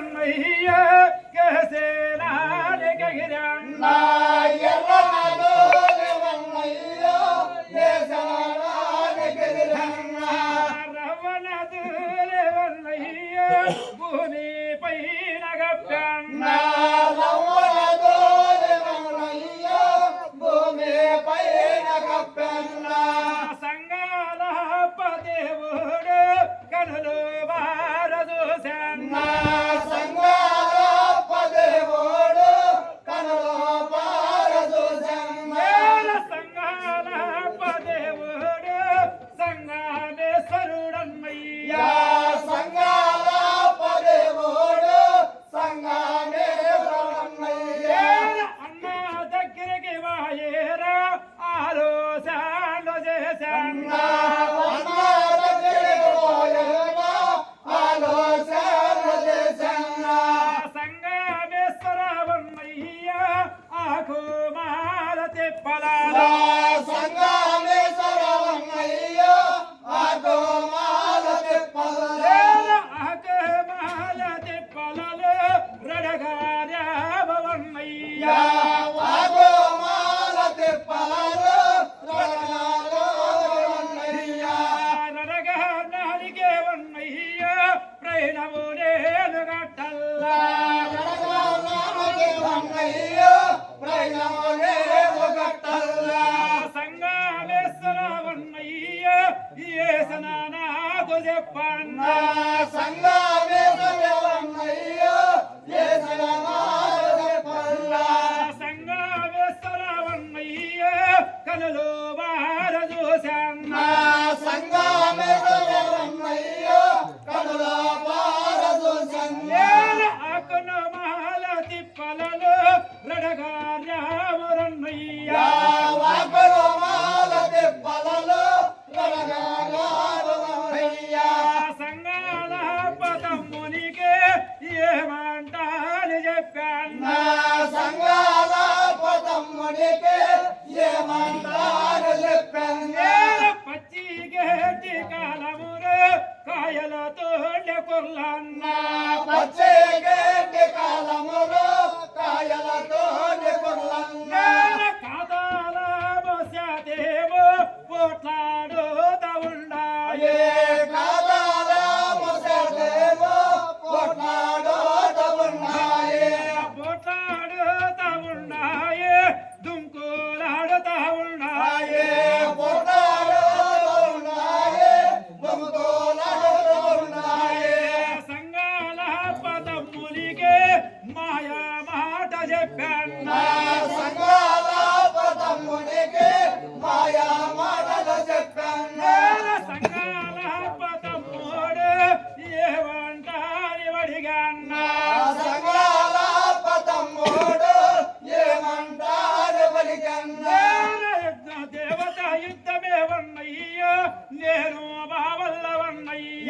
mía que será. రామరన్నయ్యా రోమాల దెబ్బలలో సంగాల పదమునికే ఏమంటాను చెప్పాను సంగాల పదమునికే ఏమంటాను చెప్పాను. పచ్చిగేటి కాయలతో కొల్లన్నా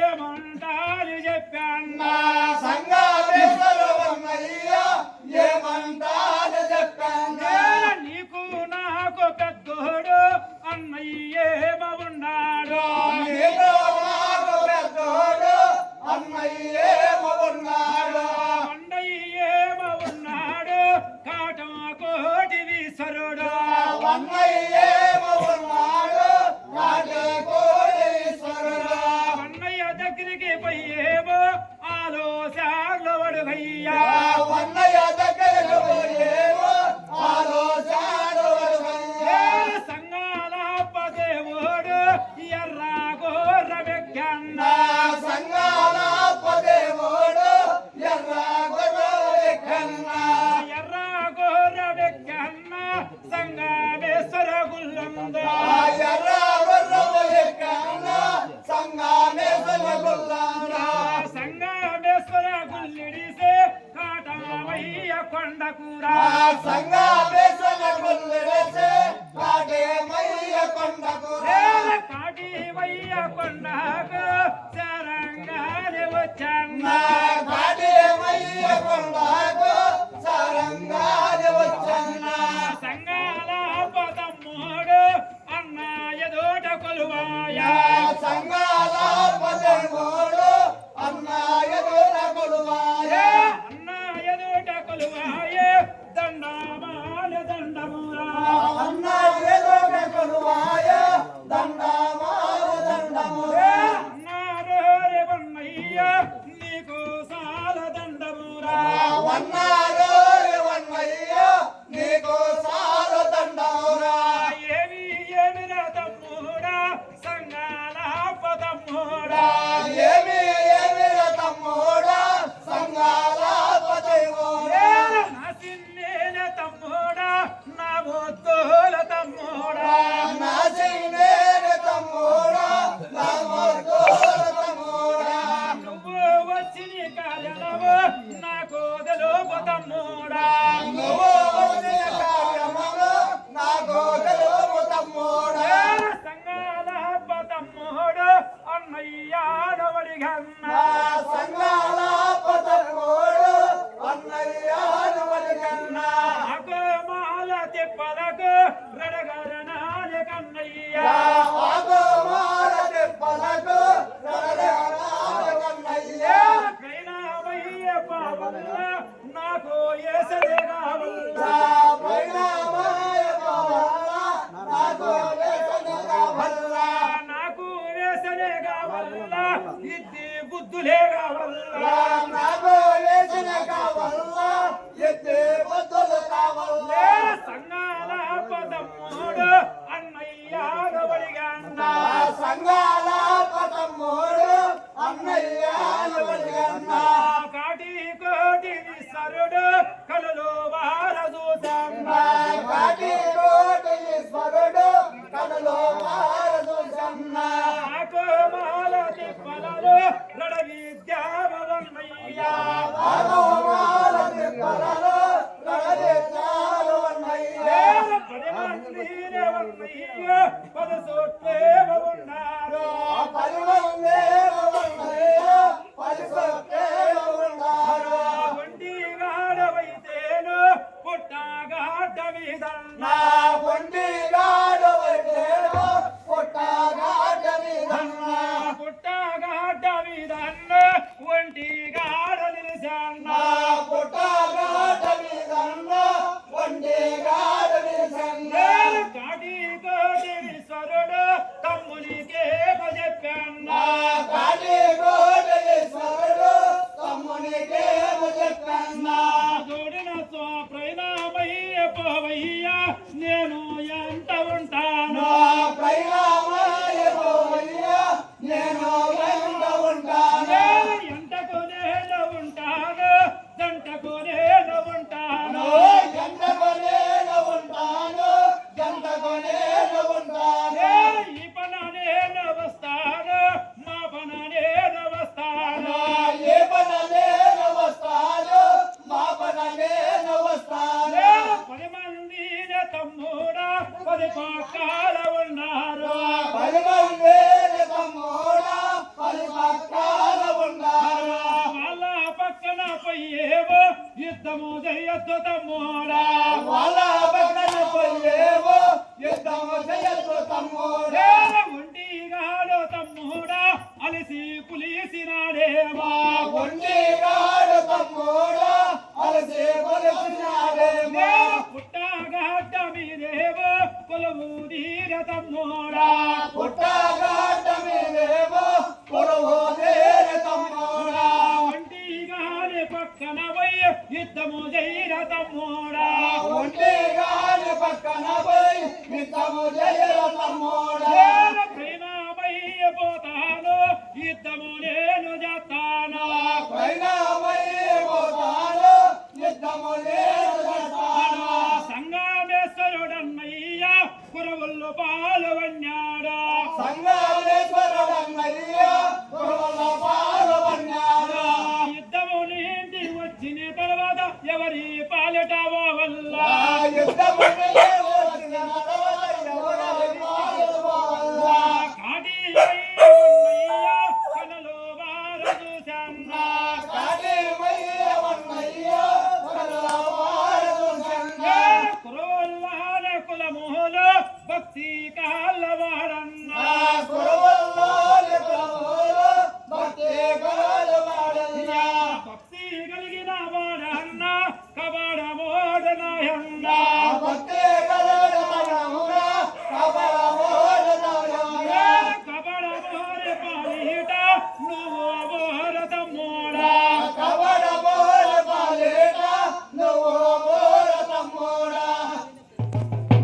ఏమంటారు చెప్పన్న ఏమంటారు చెప్పన్న నీకు నాకు పెద్దోడు అన్నయ్యేమ ఉన్నాడు. పెద్దోడు అన్నయ్యేమ ఉన్నాడు. అన్నయ్యేమ ఉన్నాడు కాటం కోటి విసరుడు అన్నయ్య కొండ కూరా సంగా వేసల గుల్లెడసే కాటే మయ్య కొండ కూరా కాటి మయ్య కొండకు సరంగాని వచ్చన్న కాటే మయ్య కొండకు அம்மா Hallelujah. పకాల ఉన్నారు పలుమం వేలు తమ్మోడ పలు పకాల ఉన్నారు యుద్ధము జయత్తు తమ్మోడ. వాళ్ళ పక్కన పోయేవో యుద్ధము జయత్తు తమ్మోడ. ఒంటిగాడు తమ్ముడా అలసి పులిసినాడేవా ఒంటిగా పక్కన పోయి నిత్తము జయల తమ్ముడే పైన పోయి పోతాను యుద్ధము kabara na kabara mo na yanga.